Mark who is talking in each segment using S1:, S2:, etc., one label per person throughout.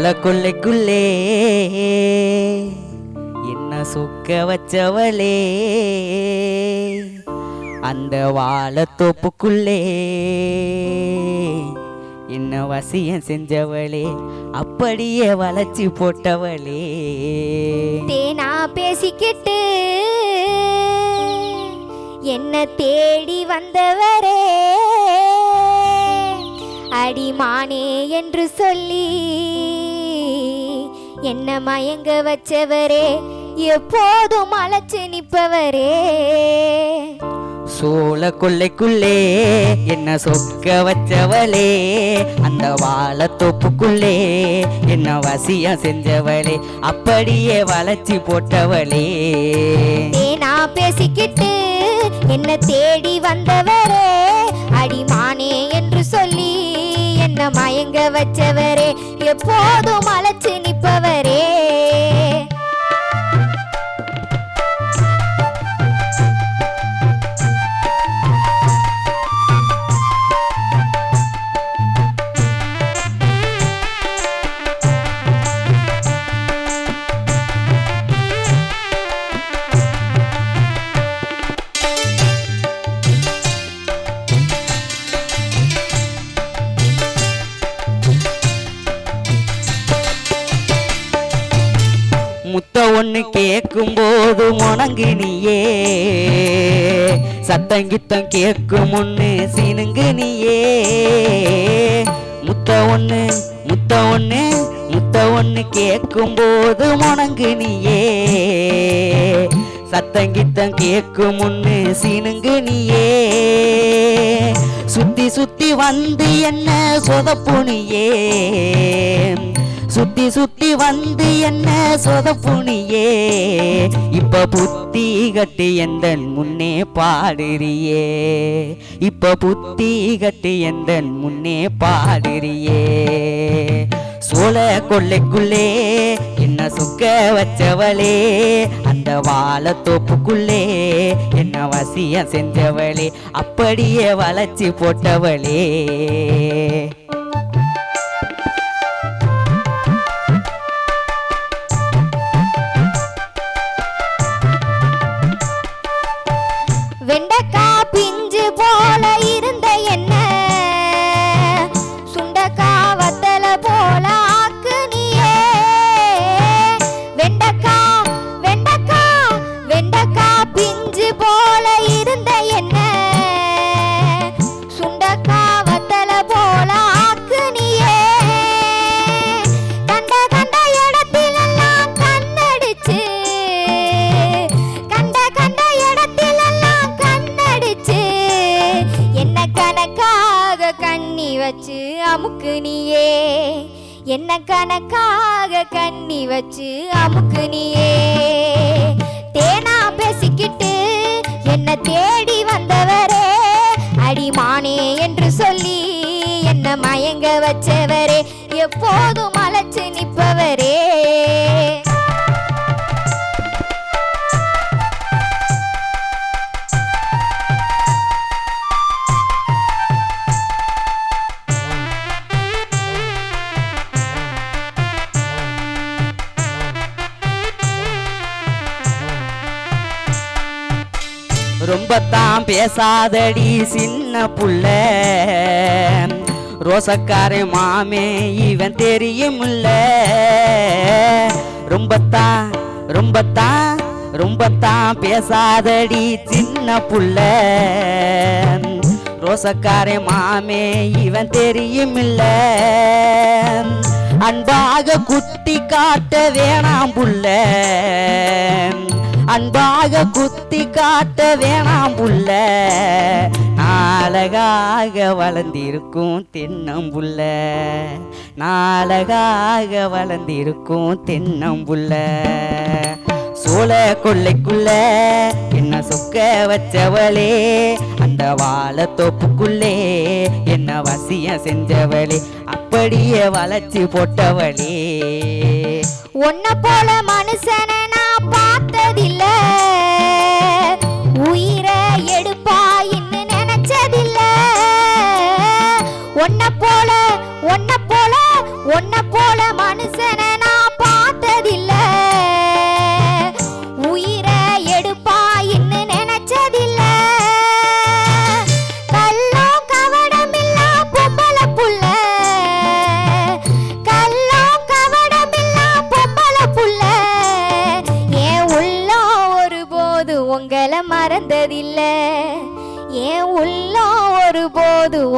S1: சோழ கொள்ளைக்குள்ளே. என்ன சொக்க வச்சவளே. அந்த வாழத்தோப்புக்குள்ளே என்ன வசியம் செஞ்சவளே. அப்படியே வளைச்சி போட்டவளே.
S2: தேனா பேசிக்கிட்டு என்ன தேடி வந்தவரே. அடிமானே என்று சொல்லி என்ன மயங்க வச்சவரே? எப்போதும் அழைச்சு நிற்பவரே.
S1: சோழ கொள்ளைக்குள்ளே என்ன சொக்க வச்சவளே? அந்த வாழைத்தோப்புக்குள்ளே என்ன வசியம் செஞ்சவளே? அப்படியே வளைச்சி போட்டவளே.
S2: தேனா பேசிக்கிட்டு என்ன தேடி வந்தவரே. மயங்க வச்சவரே எப்போதும் அழைச்சு நிற்பவரே.
S1: முத்த கேட்கும் போது முணங்குனியே சத்தங்கித்தம் கேட்கும் ஒண்ணு சினுங்கினியே. முத்த ஒண்ணு முத்த ஒண்ணு முத்த ஒண்ணு கேட்கும் போது முணங்குனியே. சத்தங்கித்தம் கேட்கும் ஒண்ணு சினுங்கு நீயே சுத்தி சுத்தி வந்து என்ன சொதப்புனியே. சுத்தி சுத்தி வந்து என்ன சொதப்புனியே? இப்ப புத்தி கட்டி எந்த முன்னே பாடுறியே? இப்ப புத்தி கட்டி எந்த முன்னே பாடுறியே? சோழ கொள்ளைக்குள்ளே என்ன சுக்க வச்சவளே? அந்த வாழைத்தோப்புக்குள்ளே என்ன வசியம் செஞ்சவளே? அப்படியே வளர்ச்சி போட்டவளே.
S2: வச்சு அமுக்கு நீயே. என்ன கணக்காக கண்ணி வச்சு அமுக்கு நீயே. தேனா பேசிக்கிட்டு என்ன தேடி வந்தவரே. அடிமானே என்று சொல்லி என்ன மயங்க வச்சவரே. எப்போதும் அழைச்சு நிற்பவரே.
S1: ரொம்ப பேசாதடி சின்ன புள்ள. ரோசக்கார மாமே இவன் தெரியுமில்ல. ரொம்பத்தான் ரொம்பத்தான் ரொம்பத்தான் பேசாதடி சின்ன புள்ள. ரோசக்கார மாமே இவன் தெரியுமில்ல. அன்பாக குத்தி காட்ட வேணாம் புள்ள. அன்பாக குத்தி காட்ட வேணாம் புள்ள. நாளகாக வளர்ந்திருக்கும் தென்னம்புள்ள நாளகாக வளர்ந்திருக்கும் தென்னம்புள்ள சோழ கொள்ளைக்குள்ள என்ன சொக்க வச்சவளே? அந்த வாழைத்தோப்புக்குள்ளே என்ன வசியம் செஞ்சவளே? அப்படியே வளர்ச்சி போட்டவளே.
S2: ஒன்ன போல மனுஷனை ஒன்ன போல ஒன்ன போல ஒன்ன போல மனுஷன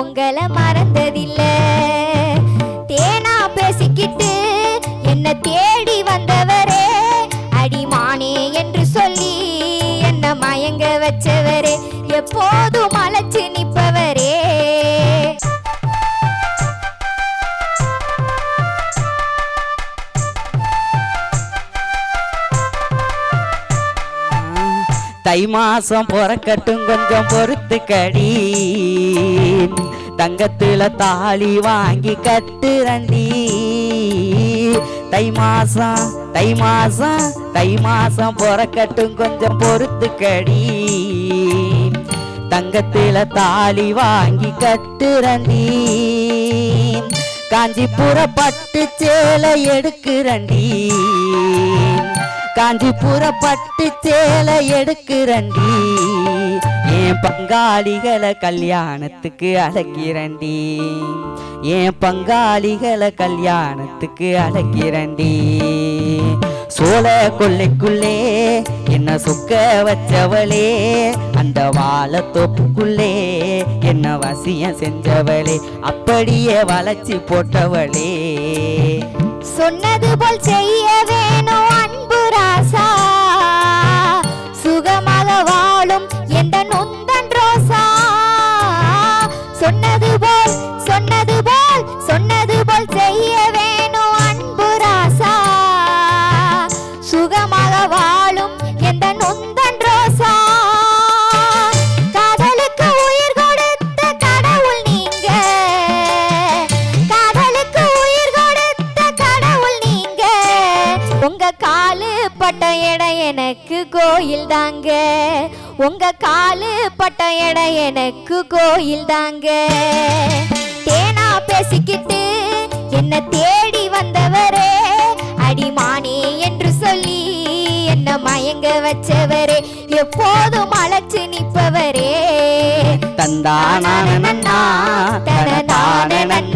S2: உங்களை மறந்ததில்ல. தேனா பேசிக்கிட்டு என்ன தேடி வந்தவரே அடிமானே என்று சொல்லி என்ன மயங்க வச்சவரே எப்போதும் அழைச்சு நிற்பவரே.
S1: தை மாசம் பிறக்கட்டும் கொஞ்சம் பொறுத்துக்கடி. தங்கத்துல தாலி வாங்கி கட்டுறண்டி. தை மாசம் தை மாசம் தை மாசம் பிறக்கட்டும் கொஞ்சம் பொறுத்துக்கடி. தங்கத்துல தாலி வாங்கி கட்டுறண்டி. காஞ்சிபுர பட்டு சேலை எடுக்கிறண்டி. காஞ்சிபுர பட்டு சேலை எடுக்கிறண்டி. என் பங்காளிகளை கல்யாணத்துக்கு அழைக்கிறண்டி என் பங்காளிகளை கல்யாணத்துக்கு அழைக்கிறண்டி சோழ கொள்ளைக்குள்ளே என்ன சொக்க வச்சவளே? அந்த வாழத்தோப்புக்குள்ளே என்ன வசியம் செஞ்சவளே? அப்படியே வளைச்சி போட்டவளே.
S2: சொன்னது போல் செய்ய வேணும் அன்பு ராசா. சொன்னது போல் சொன்னது போல் செய்ய வேணும் அன்பு ராசா. சுகமாக வாழும் எந்த நொந்தன் ரோசா. காதலுக்கு உயிர் கொடுத்த கடவுள் நீங்க. காதலுக்கு உயிர் கொடுத்த கடவுள் நீங்க. உங்க காலு பட்ட இடம் எனக்கு கோயில் தாங்க. உங்க காலு பட்ட இடம் எனக்கு கோயில் தாங்க. தேனா பேசிக்கிட்டு என்ன தேடி வந்தவரே அடிமானே என்று சொல்லி என்ன மயங்க வச்சவரே எப்போதும் அழைச்சு நிப்பவரே
S1: தந்தான நன்னா தன தான நன்னா.